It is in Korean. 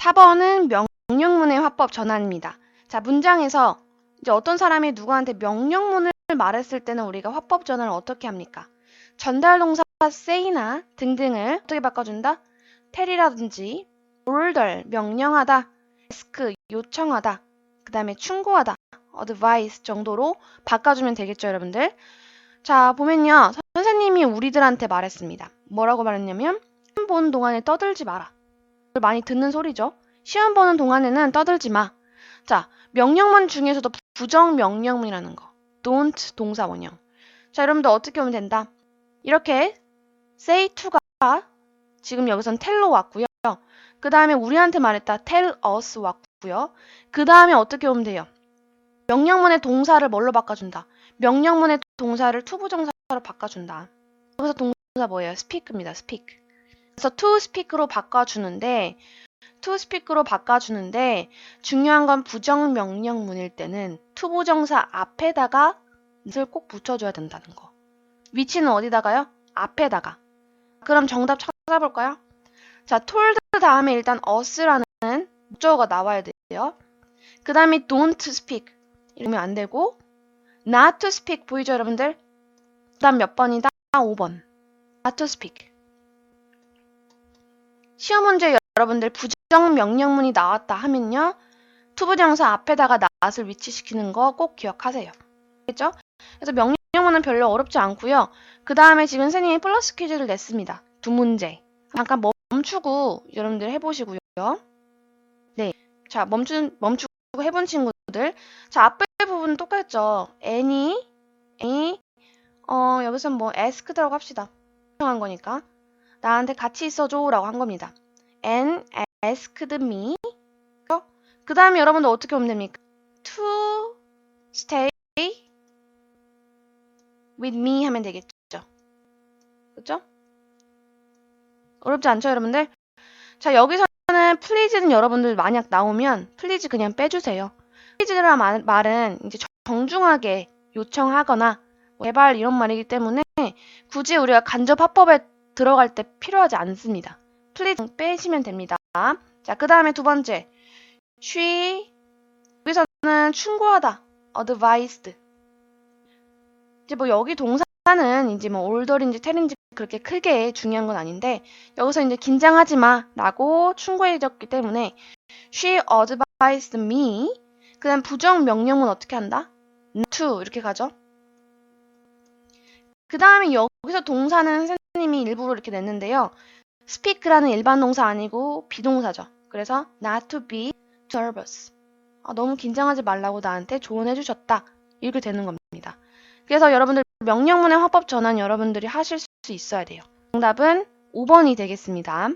4번은 명령문의 화법 전환입니다. 자, 문장에서 이제 어떤 사람이 누구한테 명령문을 말했을 때는 우리가 화법 전환을 어떻게 합니까? 전달 동사 say나 등등을 어떻게 바꿔준다? tell이라든지 order 명령하다, ask 요청하다, 그 다음에 충고하다, advice 정도로 바꿔주면 되겠죠, 여러분들? 자, 보면요. 선생님이 우리들한테 말했습니다. 뭐라고 말했냐면 시험 보는 동안에 떠들지 마라. 많이 듣는 소리죠. 시험 보는 동안에는 떠들지 마. 자, 명령문 중에서도 부정 명령문이라는 거. don't 동사 원형. 자, 여러분들 어떻게 하면 된다? 이렇게 say to가 지금 여기선 tell로 왔고요. 그 다음에 우리한테 말했다. tell us 왔고요. 그 다음에 어떻게 오면 돼요? 명령문의 동사를 뭘로 바꿔준다? 명령문의 동사를 투부정사로 바꿔준다. 여기서 동사 뭐예요? speak입니다. speak. 그래서 to speak로 바꿔주는데 to speak로 바꿔주는데 중요한 건 부정 명령문일 때는 투부정사 앞에다가 it을 꼭 붙여줘야 된다는 거. 위치는 어디다가요? 앞에다가. 그럼 정답 찾아볼까요? 자, told 다음에 일단 us라는 목적어가 나와야 돼요. 그 다음에 don't speak 이러면 안 되고 not to speak 보이죠 여러분들? 그 다음 몇 번이다? 5번. not to speak. 시험 문제 여러분들 부정 명령문이 나왔다 하면요. 투부정사 앞에다가 not을 위치시키는 거 꼭 기억하세요. 알겠죠? 그래서 명령문은 별로 어렵지 않고요. 그 다음에 지금 선생님이 플러스 퀴즈를 냈습니다. 두 문제. 잠깐 멈추고 여러분들 해보시고요. 네. 자, 멈춘, 멈추고 해본 친구들. 자, 앞에 부분 똑같죠? any, any, 어, 여기서 뭐 ask라고 합시다. 한 거니까. 나한테 같이 있어줘 라고 한 겁니다. and asked me. 그 다음에 여러분들 어떻게 하면 됩니까? to stay with me 하면 되겠죠. 그죠? 어렵지 않죠, 여러분들? 자, 여기서는 please는 여러분들 만약 나오면 please 그냥 빼주세요. please란 말은 이제 정중하게 요청하거나 뭐 제발 이런 말이기 때문에 굳이 우리가 간접 화법에 들어갈 때 필요하지 않습니다. please 빼시면 됩니다. 자, 그 다음에 두 번째. she 여기서는 충고하다. advised 이제 뭐 여기 동사는 이제 뭐 올더인지 텔인지 그렇게 크게 중요한 건 아닌데 여기서 이제 긴장하지 마라고 충고해줬기 때문에 she advised me 그다음 부정 명령문 어떻게 한다? to 이렇게 가죠. 그 다음에 여기서 동사는 님이 일부러 이렇게 냈는데요. speak라는 일반 동사 아니고 비동사죠. 그래서 not to be nervous. 아, 너무 긴장하지 말라고 나한테 조언해 주셨다. 이렇게 되는 겁니다. 그래서 여러분들 명령문의 화법 전환 여러분들이 하실 수 있어야 돼요. 정답은 5번이 되겠습니다.